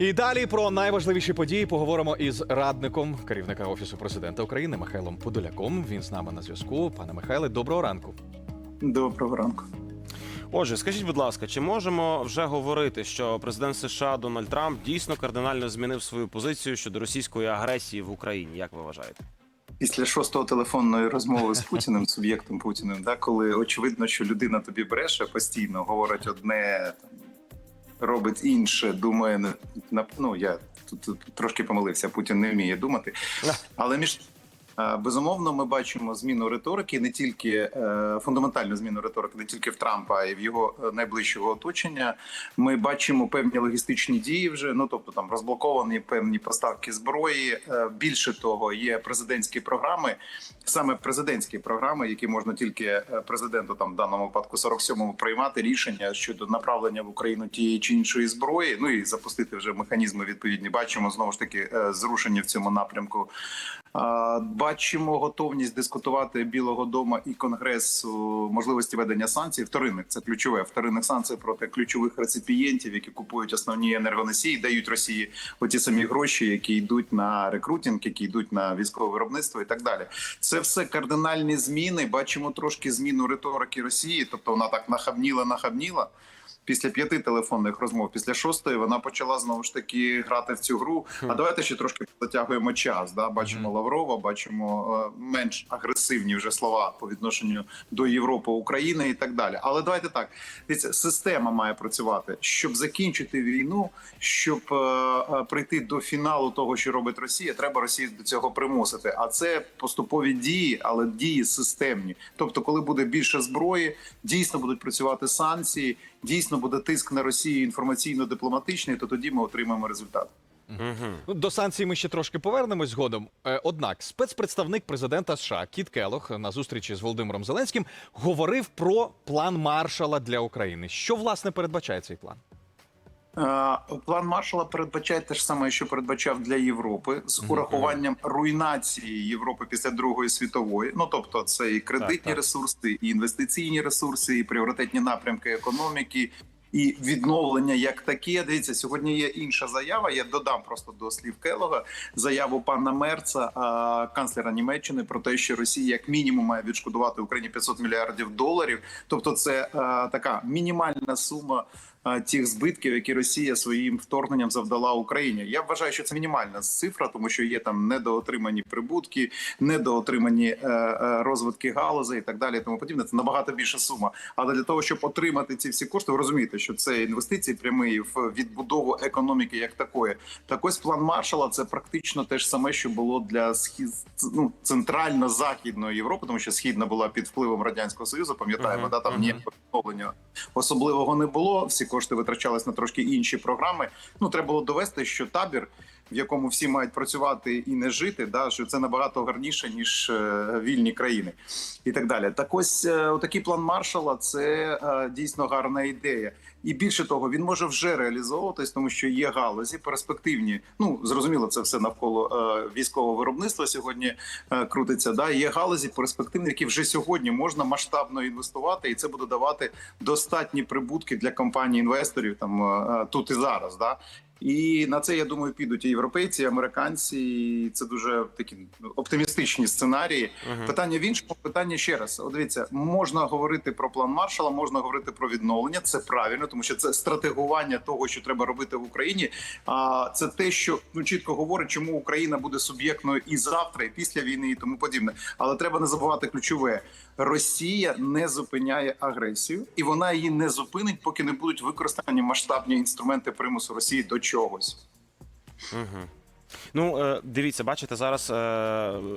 І далі про найважливіші події поговоримо із радником керівника офісу президента України Михайлом Подоляком. Він з нами на зв'язку. Пане Михайле, доброго ранку. Доброго ранку. Отже, скажіть, будь ласка, чи можемо вже говорити, що президент США Дональд Трамп дійсно кардинально змінив свою позицію щодо російської агресії в Україні? Як ви вважаєте? Після шостого телефонної розмови з Путіним, суб'єктом Путіним, да, коли очевидно, що людина тобі бреше постійно, говорить одне, там, робить інше, думає на ну я тут, тут трошки помилився. Путін не вміє думати, але між. Е, Безумовно, ми бачимо зміну риторики, не тільки е, фундаментальну зміну риторики, не тільки в Трампа, а й в його е, найближчого оточення. Ми бачимо певні логістичні дії вже. Ну тобто там розблоковані певні поставки зброї. Більше того, є президентські програми, саме президентські програми, які можна тільки президенту, там в даному випадку 47-му, приймати рішення щодо направлення в Україну тієї чи іншої зброї. Ну і запустити вже механізми відповідні. Бачимо знову ж таки зрушення в цьому напрямку. Бачимо готовність дискутувати Білого Дому і Конгресу можливості ведення санкцій. Вторинних це ключове вторинних санкцій проти ключових реципієнтів, які купують основні енергоносії, дають Росії оті самі гроші, які йдуть на рекрутинг, які йдуть на військове виробництво і так далі. Це все кардинальні зміни. Бачимо трошки зміну риторики Росії, тобто вона так нахабніла, нахабніла. Після п'яти телефонних розмов, після шостої, вона почала знову ж таки грати в цю гру. А давайте ще трошки затягуємо час. Да? Бачимо Лаврова, бачимо е, менш агресивні вже слова по відношенню до Європи, України і так далі. Але давайте так. Система має працювати, щоб закінчити війну, щоб е, е, прийти до фіналу того, що робить Росія. Треба Росію до цього примусити. А це поступові дії, але дії системні. Тобто, коли буде більше зброї, дійсно будуть працювати санкції. Дійсно буде тиск на Росію інформаційно-дипломатичний, то тоді ми отримаємо результат. Угу. До санкцій ми ще трошки повернемось згодом. Е, Однак, спецпредставник президента США Кіт Келох на зустрічі з Володимиром Зеленським говорив про план Маршала для України. Що власне передбачає цей план? Е, План Маршала передбачає те ж саме, що передбачав для Європи, з урахуванням руйнації Європи після Другої світової. Ну тобто, це і кредитні Так, так. ресурси, і інвестиційні ресурси, і пріоритетні напрямки економіки. І відновлення як таке. Дивіться, сьогодні є інша заява. Я додам просто до слів Келога заяву пана Мерца, а, канцлера Німеччини, про те, що Росія як мінімум має відшкодувати Україні 500 мільярдів доларів. Тобто, це така мінімальна сума тих збитків, які Росія своїм вторгненням завдала Україні. Я вважаю, що це мінімальна цифра, тому що є там недоотримані прибутки, недоотримані е, е, розвитки галузей і так далі. і Тому подібне. Це набагато більша сума. Але для того, щоб отримати ці всі кошти, ви розумієте, що це інвестиції прямі в відбудову економіки як такої. Так ось план Маршала це практично те ж саме, що було для схід ну, центрально-західної Європи, тому що східна була під впливом радянського союзу. Пам'ятаємо, Мгм, да там мгм. ніякого відновлення особливого не було. Всі кошти витрачались на трошки інші програми. Ну треба було довести, що табір. В якому всі мають працювати і не жити, да що це набагато гарніше ніж е, вільні країни, і так далі. Так ось е, такий план Маршала це е, дійсно гарна ідея, і більше того, він може вже реалізовуватись, тому що є галузі перспективні. Ну зрозуміло, це все навколо е, військового виробництва сьогодні е, крутиться. Да, є галузі перспективні, які вже сьогодні можна масштабно інвестувати, і це буде давати достатні прибутки для компаній інвесторів там е, тут і зараз. Да. І на це я думаю підуть і європейці, і американці. І це дуже такі оптимістичні сценарії. Мгм. Питання в іншому питання ще раз. От дивіться, можна говорити про план Маршала, можна говорити про відновлення. Це правильно, тому що це стратегування того, що треба робити в Україні. А це те, що ну чітко говорить, чому Україна буде суб'єктною і завтра, і після війни, і тому подібне. Але треба не забувати ключове: Росія не зупиняє агресію, і вона її не зупинить, поки не будуть використані масштабні інструменти примусу Росії до чогось. Мгм. Ну, е, дивіться, бачите, зараз е,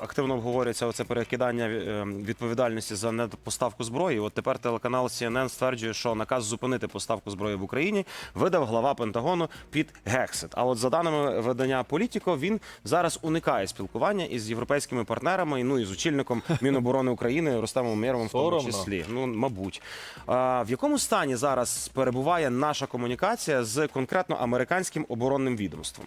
активно обговорюється оце перекидання е, відповідальності за недопоставку зброї. От тепер телеканал CNN стверджує, що наказ зупинити поставку зброї в Україні видав глава Пентагону під Гексет. А от за даними видання Політіко, він зараз уникає спілкування із європейськими партнерами, ну і з очільником Міноборони України Рустемом Умєровим в тому числі. Ну, мабуть. В якому стані зараз перебуває наша комунікація з конкретно американським оборонним відомством?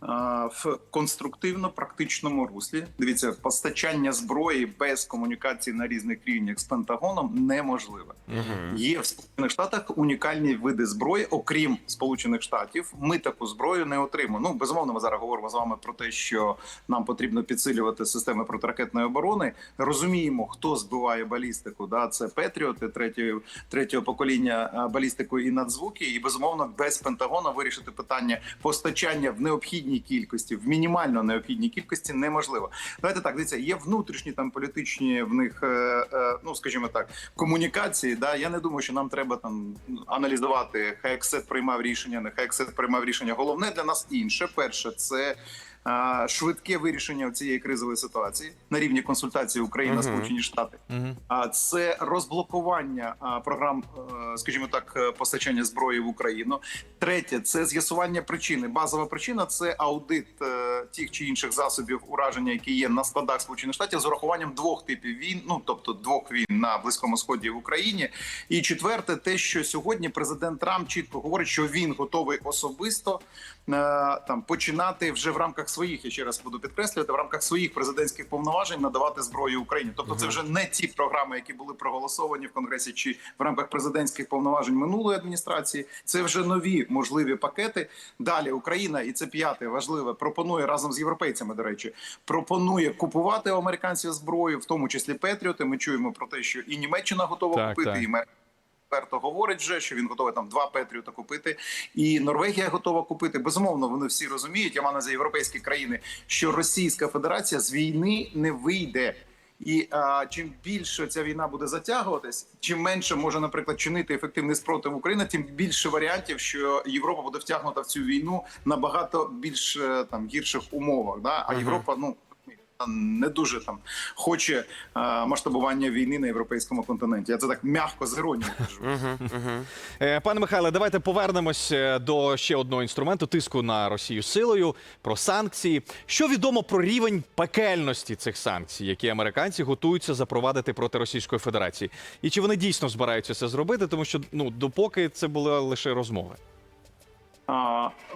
А, в конструктивно-практичному руслі. Дивіться, постачання зброї без комунікації на різних рівнях з Пентагоном неможливе. Є в Сполучених Штатах унікальні види зброї, окрім Сполучених Штатів. Ми таку зброю не отримуємо. Ну безумовно, ми зараз говоримо з вами про те, що нам потрібно підсилювати системи протиракетної оборони. Розуміємо, хто збиває балістику. Да, це Петріоти третього, третього покоління а, балістику і надзвуки. І безумовно, без Пентагона вирішити питання постачання в необхідній кількості, в мінімально необхідній кількості неможливо. Давайте так дивіться, є внутрішні там політичні в них, е, е, ну скажімо так, комунікації. Да, я не думаю, що нам треба там аналізувати. Хай ексет приймав рішення, не хай ексет приймав рішення. Головне для нас інше. Перше, це швидке вирішення цієї кризової ситуації на рівні консультації Україна, Сполучені Штати. А це розблокування програм, е, скажімо так, е, постачання зброї в Україну. Третє це з'ясування причини. Базова причина це аудит е, тих чи інших засобів ураження, які є на складах Сполучених Штатів, з урахуванням двох типів війн, ну тобто двох війн на близькому сході в Україні. І четверте, те, що сьогодні президент Трамп чітко говорить, що він готовий особисто там починати вже в рамках своїх, я ще раз буду підкреслювати, в рамках своїх президентських повноважень надавати зброю Україні. Тобто, це вже не ті програми, які були проголосовані в конгресі чи в рамках президентських повноважень минулої адміністрації. Це вже нові можливі пакети. Далі Україна, і це п'яте важливе, пропонує разом з європейцями. До речі, пропонує купувати у американців зброю, в тому числі Петріоти. Ми чуємо про те, що і Німеччина готова Так, купити, так. і Мер- Відверто говорить вже, що він готовий там два Петріота купити, і Норвегія готова купити. Безумовно, вони всі розуміють. Я маю увазі європейські країни, що Російська Федерація з війни не вийде. І а, чим більше ця війна буде затягуватись, чим менше може, наприклад, чинити ефективний спротив України, тим більше варіантів, що Європа буде втягнута в цю війну набагато більш е, там гірших умовах. Да? А. Європа, ну не дуже там хоче е, масштабування війни на європейському континенті. Я це так м'яко з іронією кажу. Е, Пане Михайле, давайте повернемось е, до ще одного інструменту тиску на Росію силою, про санкції. Що відомо про рівень пекельності цих санкцій, які американці готуються запровадити проти Російської Федерації? І чи вони дійсно збираються це зробити? Тому що ну допоки це були лише розмови.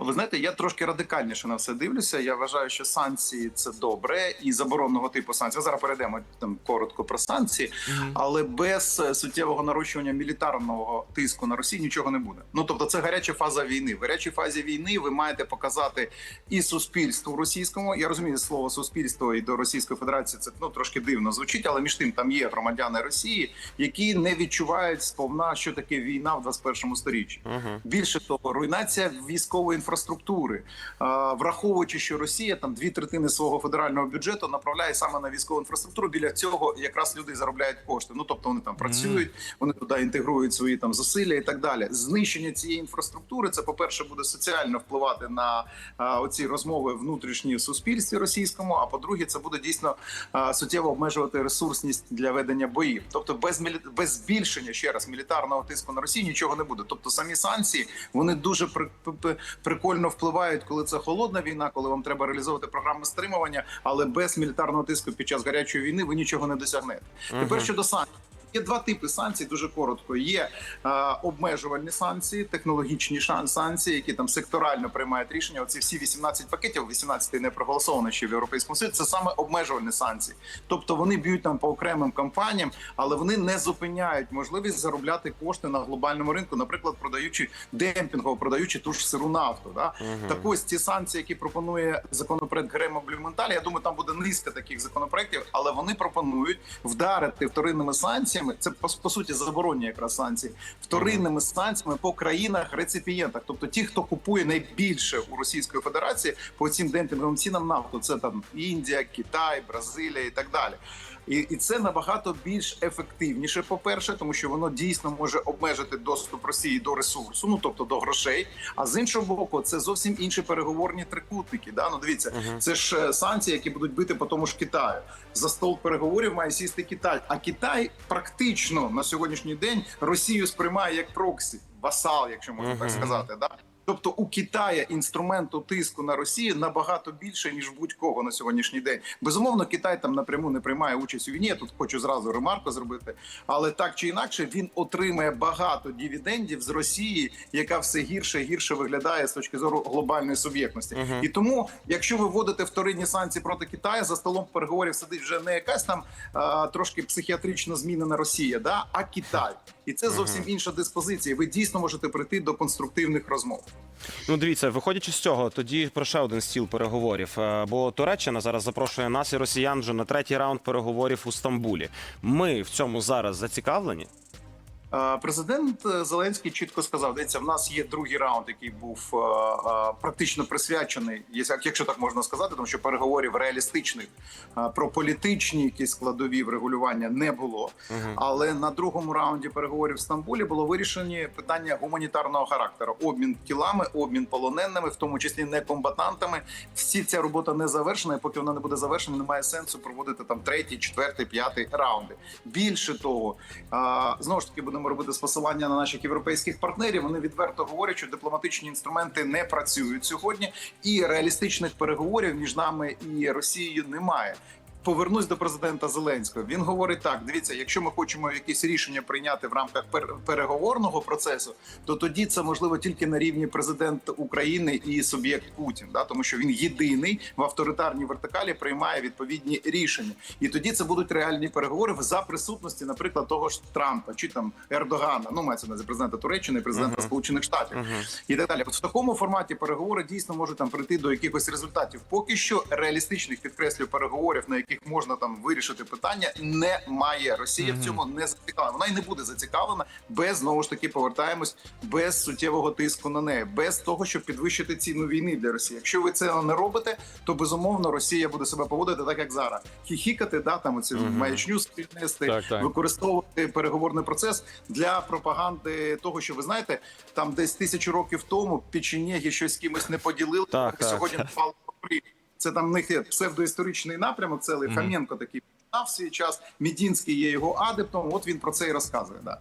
Ви знаєте, я трошки радикальніше на все дивлюся. Я вважаю, що санкції це добре і заборонного типу санкцій. Зараз перейдемо там коротко про санкції, але без е, суттєвого нарощування мілітарного тиску на Росію нічого не буде. Ну тобто, це гаряча фаза війни. В гарячій фазі війни ви маєте показати і суспільству російському. Я розумію слово суспільство і до Російської Федерації. Це ну трошки дивно звучить, але між тим там є громадяни Росії, які не відчувають сповна, що таке війна в 21 сторіччі. Мгм. Більше того, руйнація військової інфраструктури, враховуючи, що Росія там дві третини свого федерального бюджету направляє саме на військову інфраструктуру. Біля цього якраз люди заробляють кошти. Ну тобто вони там працюють, вони туди інтегрують свої там зусилля і так далі. Знищення цієї інфраструктури це, по перше, буде соціально впливати на оці розмови внутрішні в суспільстві російському. А по-друге, це буде дійсно суттєво обмежувати ресурсність для ведення боїв. Тобто, без мілі... без збільшення ще раз мілітарного тиску на Росію нічого не буде. Тобто, самі санкції вони дуже при... при- прикольно впливають, коли це холодна війна, коли вам треба реалізовувати програми стримування, але без мілітарного тиску під час гарячої війни ви нічого не досягнете. Тепер щодо санкцій. Є два типи санкцій, дуже коротко. Є е, обмежувальні санкції, технологічні санкції, які там секторально приймають рішення. Оці всі 18 пакетів, 18 не проголосовано ще в європейському Союзі, Це саме обмежувальні санкції. Тобто вони б'ють там по окремим компаніям, але вони не зупиняють можливість заробляти кошти на глобальному ринку, наприклад, продаючи демпінгово, продаючи ту ж сиру нафту. Да? Так ось ці санкції, які пропонує законопроект Грема Блюменталя, я думаю, там буде низка таких законопроектів, але вони пропонують вдарити вторинними санкціями. Це по, по суті заборонні якраз санкції вторинними санкціями по країнах реципієнтах, тобто ті, хто купує найбільше у Російської Федерації по цим демпінговим цінам нафту. Це там Індія, Китай, Бразилія і так далі. І, і це набагато більш ефективніше, по-перше, тому що воно дійсно може обмежити доступ Росії до ресурсу, ну тобто до грошей. А з іншого боку, це зовсім інші переговорні трикутники. Да? Ну дивіться, це ж е, санкції, які будуть бити по тому ж Китаю. За стол переговорів має сісти Китай. А Китай практично на сьогоднішній день Росію сприймає як проксі, васал, якщо можна так сказати. Да? Тобто у Китая інструменту тиску на Росію набагато більше ніж будь-кого на сьогоднішній день. Безумовно, Китай там напряму не приймає участь у війні. Я тут хочу зразу ремарку зробити. Але так чи інакше він отримає багато дивідендів з Росії, яка все гірше і гірше виглядає з точки зору глобальної суб'єктності. І тому, якщо ви вводите вторинні санкції проти Китаю, за столом переговорів сидить вже не якась там а, трошки психіатрично змінена Росія, да а Китай, і це зовсім інша диспозиція. Ви дійсно можете прийти до конструктивних розмов. Ну, дивіться, виходячи з цього, тоді про ще один стіл переговорів. Е, Бо Туреччина зараз запрошує нас і росіян вже на третій раунд переговорів у Стамбулі. Ми в цьому зараз зацікавлені. Е, Президент е, Зеленський чітко сказав: дивіться, в нас є другий раунд, який був е, практично присвячений, якщо так можна сказати, тому що переговорів реалістичних про політичні якісь складові врегулювання не було. Але на другому раунді переговорів в Стамбулі було вирішені питання гуманітарного характеру: обмін тілами, обмін полоненими, в тому числі некомбатантами. Всі ця робота не завершена, і поки вона не буде завершена, немає сенсу проводити там третій, четвертий, п'ятий раунди. Більше того, знову ж таки будемо робити з посилання на наших європейських партнерів. Вони відверто говорять, що дипломатичні інструменти не працюють сьогодні, і реалістичних переговорів між нами і Росією немає. Повернусь до президента Зеленського. Він говорить так: дивіться, якщо ми хочемо якісь рішення прийняти в рамках пер- переговорного процесу, то тоді це можливо тільки на рівні президента України і суб'єкт Путін, да тому що він єдиний в авторитарній вертикалі приймає відповідні рішення, і тоді це будуть реальні переговори за присутності, наприклад, того ж Трампа чи там Ердогана, ну мається на президента Туреччини, президента Сполучених Штатів і так далі. От в такому форматі переговори дійсно можуть там прийти до якихось результатів. Поки що реалістичних підкреслю переговорів, на яких можна там вирішити питання, немає. Росія в цьому не зацікавлена. Вона й не буде зацікавлена без знову ж таки повертаємось без суттєвого тиску на неї, без того, щоб підвищити ціну війни для Росії. Якщо ви це не робите, то безумовно Росія буде себе поводити так, як зараз. Хіхікати, да там оцю маячню спільнести, Так, так. використовувати переговорний процес для пропаганди того, що ви знаєте, там десь тисячу років тому печенєги щось з кимось не поділили. Так, так. сьогодні впало це там в них є псевдоісторичний напрямок. Це Фоменко такий в свій час. Мідінський є його адептом. От він про це і розказує. Да.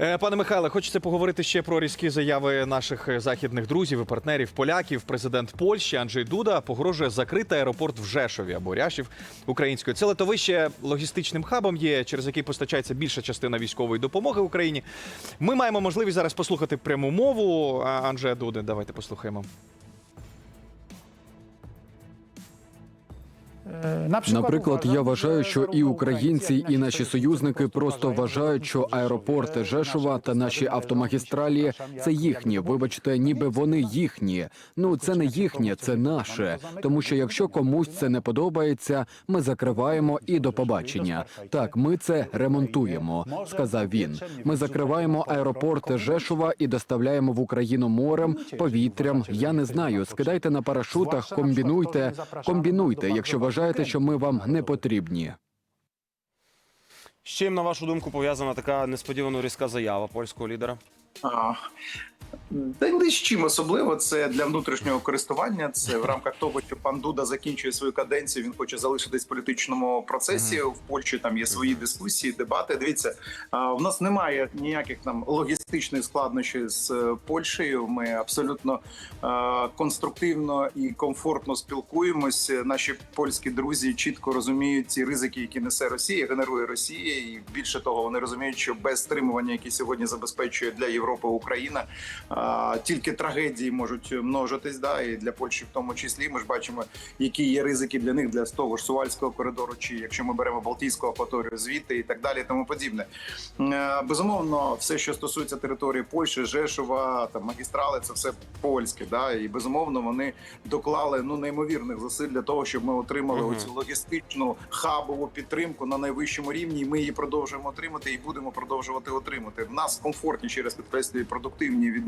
Е, Пане Михайле, хочеться поговорити ще про різкі заяви наших е, західних друзів і партнерів, поляків. Президент Польщі Анджей Дуда погрожує закрити аеропорт в Жешові або Ряшів українською. Це литовище логістичним хабом є, через який постачається більша частина військової допомоги Україні. Ми маємо можливість зараз послухати пряму мову Анджея Дуди. Давайте послухаємо. Наприклад, я вважаю, що і українці, і наші союзники просто вважають, що аеропорти Жешова та наші автомагістралі це їхні. Вибачте, ніби вони їхні. Ну це не їхнє, це наше. Тому що якщо комусь це не подобається, ми закриваємо і до побачення. Так, ми це ремонтуємо, сказав він. Ми закриваємо аеропорти Жешова і доставляємо в Україну морем, повітрям. Я не знаю. Скидайте на парашутах, комбінуйте, комбінуйте, якщо вважаєте, що ми вам не потрібні. З чим, на вашу думку, пов'язана така несподівано різка заява польського лідера? Та ні з чим особливо це для внутрішнього користування. Це в рамках того, що пан Дуда закінчує свою каденцію. Він хоче залишитись в політичному процесі. В Польщі там є свої дискусії, дебати. Дивіться, в нас немає ніяких там логістичних складнощів з е, Польщею. Ми абсолютно е, конструктивно і комфортно спілкуємося. Наші польські друзі чітко розуміють ці ризики, які несе Росія, генерує Росія, і більше того, вони розуміють, що без стримування, які сьогодні забезпечує для Європи Україна, тільки трагедії можуть множитись. Да, і для Польщі в тому числі. Ми ж бачимо, які є ризики для них для того ж Сувальського коридору, чи якщо ми беремо Балтійську акваторію звідти і так далі, і тому подібне. Е, Безумовно, все, що стосується території Польщі, Жешова, там магістрали, це все польське. Да, і безумовно вони доклали ну неймовірних зусиль для того, щоб ми отримали Мгм. оцю логістичну хабову підтримку на найвищому рівні. І ми її продовжуємо отримати і будемо продовжувати отримати. В нас комфортні через підкреслюю продуктивні відносини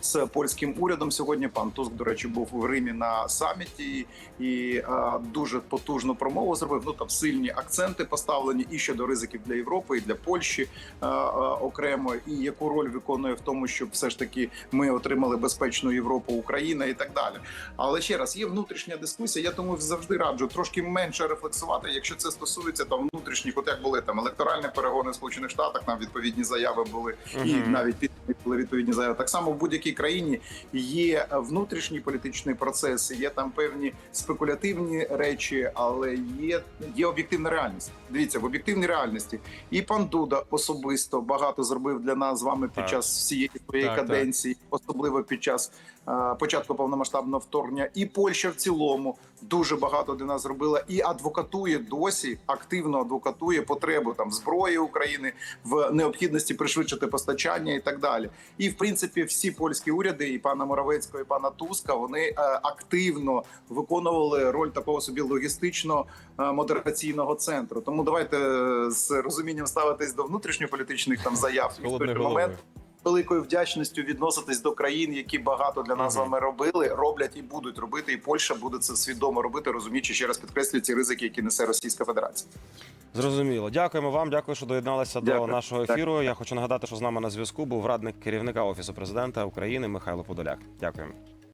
з польським урядом. Сьогодні пан Туск, до речі, був в Римі на саміті і а, дуже потужну промову зробив. Ну там сильні акценти поставлені і щодо ризиків для Європи, і для Польщі а, а, окремо, і яку роль виконує в тому, щоб все ж таки ми отримали безпечну Європу, Україна і так далі. Але ще раз є внутрішня дискусія. Я тому завжди раджу трошки менше рефлексувати, якщо це стосується там внутрішніх, от як були там електоральні перегони в Сполучених Штатах, там відповідні заяви були, і навіть під були відповідні заяви Так само в будь-якій країні є внутрішні політичні процеси, є там певні спекулятивні речі, але є, є об'єктивна реальність. Дивіться, в об'єктивній реальності і пан Дуда особисто багато зробив для нас з вами під Так. час всієї своєї Так, так. каденції, особливо під час початку повномасштабного вторгнення, і Польща в цілому. Дуже багато для нас зробила. І адвокатує досі активно адвокатує потребу там зброї України в необхідності пришвидшити постачання і так далі. І в принципі всі польські уряди, і пана Моровецького, і пана Туска, вони е, активно виконували роль такого собі логістично е, модераційного центру. Тому давайте е, з розумінням ставитись до внутрішньополітичних там заяв і в великою вдячністю відноситись до країн, які багато для нас з вами робили, роблять і будуть робити. І Польща буде це свідомо робити, розуміючи ще раз підкреслюю ці ризики, які несе Російська Федерація. Зрозуміло. Дякуємо вам. Дякую, що доєдналися до Дякую. нашого Дякую. ефіру. Я хочу нагадати, що з нами на зв'язку був радник керівника офісу президента України Михайло Подоляк. Дякуємо.